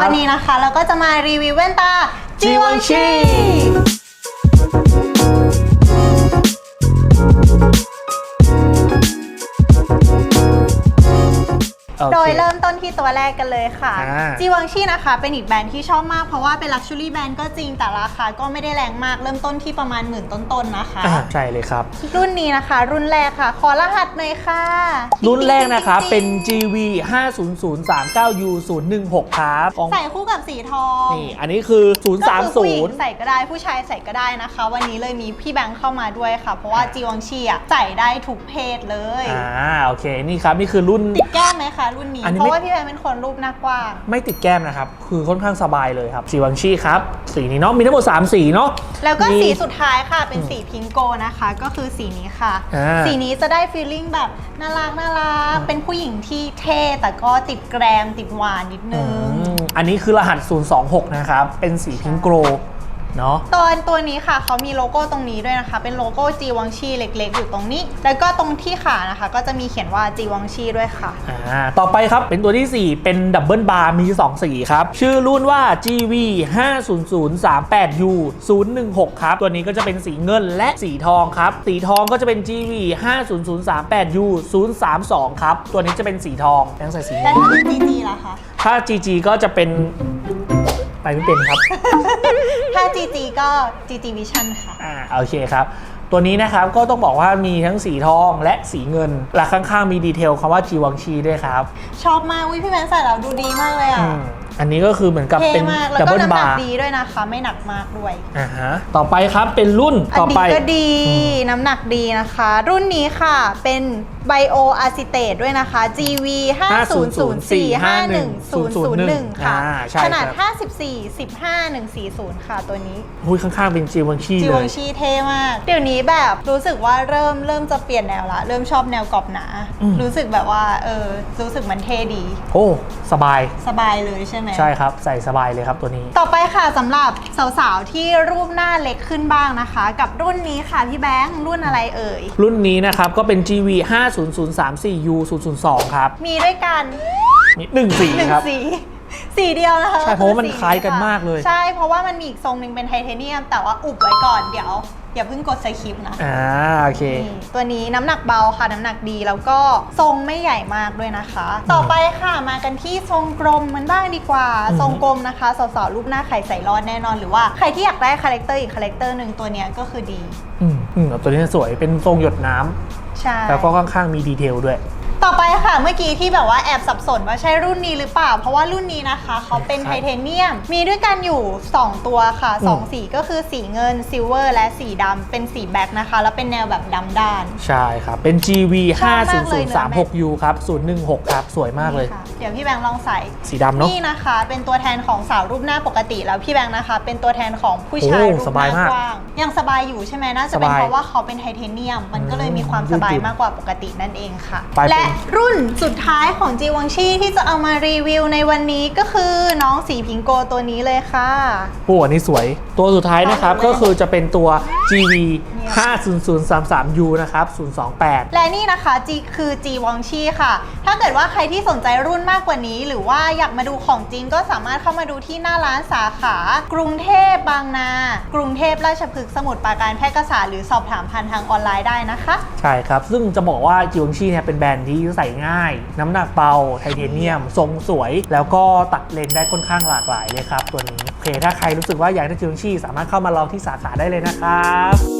วันนี้นะคะ เราก็จะมารีวิวแว่นตา Givenchy โอเคโดยเริ่มต้นที่ตัวแรกกันเลยค่ะ อ่า จีวังชีนะคะ เป็นอีกแบรนด์ที่ชอบมากเพราะว่าเป็นลักชัวรี่แบรนด์ก็จริงแต่ราคาก็ไม่ได้แรงมากเริ่มต้นที่ประมาณหมื่นต้นๆนะคะ อ่าใช่เลยครับ รุ่นนี้นะคะ รุ่นแรกค่ะ ขอรหัสหน่อยค่ะรุ่นแรกนะครับติ๊งๆๆๆเป็น GV 50039U 016ครับของใส่คู่กับสีทองนี่อันนี้คือ ก็คือผู้หญิง030 ใส่ก็ได้ผู้ชายใส่ก็ได้นะคะ วันนี้เลยมีพี่แบงค์เข้ามาด้วยค่ะ เพราะว่าจีวังชีอะใส่ได้ทุกเพศเลย อ่าโอเค นี่ครับ นี่คือรุ่น ติดแก้มไหมคะรุ่นนี้ อันนี้เพไม่ ราะว่าพี่แบงค์เป็นคนรูปหน้ากว้าง ไม่ติดแก้มนะครับ คือค่อนข้างสบายเลยครับ สีวังชีครับ สีนี้เนาะ มีทั้งหมด 3 สีเนาะ แล้วก็มีสีสุดท้ายค่ะเป็นสีพิงโกนะคะ ก็คือสีนี้ค่ะ อ่า สีนี้จะได้ฟีลลิ่งแบบน่ารักน่ารักเป็นผู้หญิงที่เท่แต่ก็ติดแกรมติดหวานนิดนึงอืมอันนี้คือรหัส 026 นะครับ เป็นสีพิงโกร เนาะตอนตัวนี้ค่ะเขามีโลโก้ตรงนี้ด้วยนะคะ เป็นโลโก้จีวังชีเล็ก ๆ อยู่ตรงนี้ แล้วก็ตรงที่ขานะคะ ก็จะมีเขียนว่าจีวังชีด้วยค่ะอ่าต่อไปครับเป็นตัวที่ 4 เป็นดับเบิลบาร์มี 2 สีครับ ชื่อรุ่นว่า GV 50038U 016 ครับ ตัวนี้ก็จะเป็นสีเงินและสีทองครับ สีทองก็จะเป็น GV 50038U 032 ครับ ตัวนี้จะเป็นสีทองยังใส่สีเงิแล้วนถ้าเป็นจีจีล่ะคะ ถ้า GG ก็จะเป็น ไปไม่เป็นครับ ถ้า GG ก็ GG Vision ค่ะ อ่าโอเคครับ ตัวนี้นะครับก็ต้องบอกว่ามีทั้งสีทองและสีเงินและข้างๆมีดีเทลคำว่าจีวังชีด้วยครับ ชอบมากวิพี่แมนใส่แล้วดูดีมากเลยอะ อืม อันนี้ก็คือเหมือนกับเท่เป็นมากแล้วดับก็เบิลน้ำหนับากร์ดีด้วยนะคะ ไม่หนักมากด้วย อ่าฮะต่อไปครับเป็นรุ่นอันต่อนี้ไปก็ดีน้ำหนักดีนะคะ รุ่นนี้ค่ะเป็นไบโออะซิเตตด้วยนะคะ GV 500451001ค่ะ อ่าใช่ขนาด ครับ 54 15 140 ค่ะตัวนี้หุ้ยข้างๆเป็นจีวังชีจีเลวงยชีเท่มาก เดี๋ยวนี้แบบรู้สึกว่าเริ่มเริ่มจะเปลี่ยนแนวละ เริ่มชอบแนวกรอบหนา อืม รู้สึกแบบว่าเออรู้สึกมันเท่ดี โอ้ สบาย สบายเลยใช่ไหมใช่ครับใส่สบายเลยครับตัวนี้ ต่อไปค่ะสำหรับสาวๆที่รูปหน้าเล็กขึ้นบ้างนะคะ กับรุ่นนี้ค่ะพี่แบงค์รุ่นอะไรเอ่ย รุ่นนี้นะครับก็เป็น GV 50034U 002ครับมีด้วยกันมีหนึ่งสีหนึ่งครับ สี สีเดียวนะคะใช่เพราะว่ามันคือสีคล้ายกันมากเลย ใช่เพราะว่ามันมีอีกทรงหนึ่งเป็นไทเทเนียม แต่ว่าอุบไว้ก่อนเดี๋ยว อย่าเพิ่งกดสคริปต์นะอ่าโอเค นี่ตัวนี้น้ำหนักเบาค่ะ น้ำหนักดีแล้วก็ทรงไม่ใหญ่มากด้วยนะคะ ต่อไปค่ะมากันที่ทรงกลมมันบ้างดีกว่า อืม ทรงกลมนะคะสาวๆรูปหน้าไข่ใส่รอดแน่นอนหรือว่าใครที่อยากได้คาแรคเตอร์อีกคาแรคเตอร์หนึ่งตัวเนี้ยก็คือดีอืมอืมตัวนี้สวยเป็นทรงหยดน้ำใช่ แล้วก็ข้างๆมีดีเทลด้วย ต่อไป ค่ะ เมื่อกี้ที่แบบว่าแอบสับสนว่าใช่รุ่นนี้หรือเปล่า เพราะว่ารุ่นนี้นะคะ เขาเป็นใช่ไทเทเนียม มีด้วยกันอยู่ 2 ตัวค่ะอืม2สีก็คือสีเงินซิลเวอร์และสีดำเป็นสีแบ็คนะคะ แล้วเป็นแนวแบบดำด้าน ใช่ครับ เป็น GV ชอบมากเลยเนื้อแมท 50036U ครับ 016 ครับ สวยมากเลยนี่ค่ะเดี๋ยวพี่แบงค์ลองใส่ สีดำเนาะ นี่นะคะ เป็นตัวแทนของสาวรูปหน้าปกติแล้วพี่แบงค์นะคะ เป็นตัวแทนของผู้ชายโอ้รูปสหบายน้ามากกว้างยังสบายอยู่ใช่ไหมน่าจะเป็นสบายเพราะว่าเขาเป็นไทเทเนียม มันก็เลยมีความสบายยืดหยุ่นมากกว่าปกตินั่นเองค่ะ ไปเป็น และรุ่นสุดท้ายของจีวังชีที่จะเอามารีวิวในวันนี้ก็คือน้องสีพิงโกตัวนี้เลยค่ะ โอ้อันนี้สวย ตัวสุดท้ายนะครับต่อเลยก็คือจะเป็นตัว GV 50033U นะครับ 028 และนี่นะคะ G คือ G วังชีค่ะ ถ้าเกิดว่าใครที่สนใจรุ่นมากกว่านี้ หรือว่าอยากมาดูของจริงก็สามารถเข้ามาดูที่หน้าร้านสาขา กรุงเทพบางนา กรุงเทพราชพฤกษ์สมุทรปราการแพร่กษาหรือสอบถามผ่านทางออนไลน์ได้นะคะ ใช่ครับ ซึ่งจะบอกว่าจิวงชีเนี่ยเป็นแบรนด์ที่ใส่ง่ายน้ำหนักเบาไทเทเนียม ทรงสวย แล้วก็ตัดเลนได้ค่อนข้างหลากหลายเลยครับ ตัวนี้โอเคถ้าใครรู้สึกว่าอยากได้จิงชีสามารถเข้ามาลองที่สาขาได้เลยนะครับ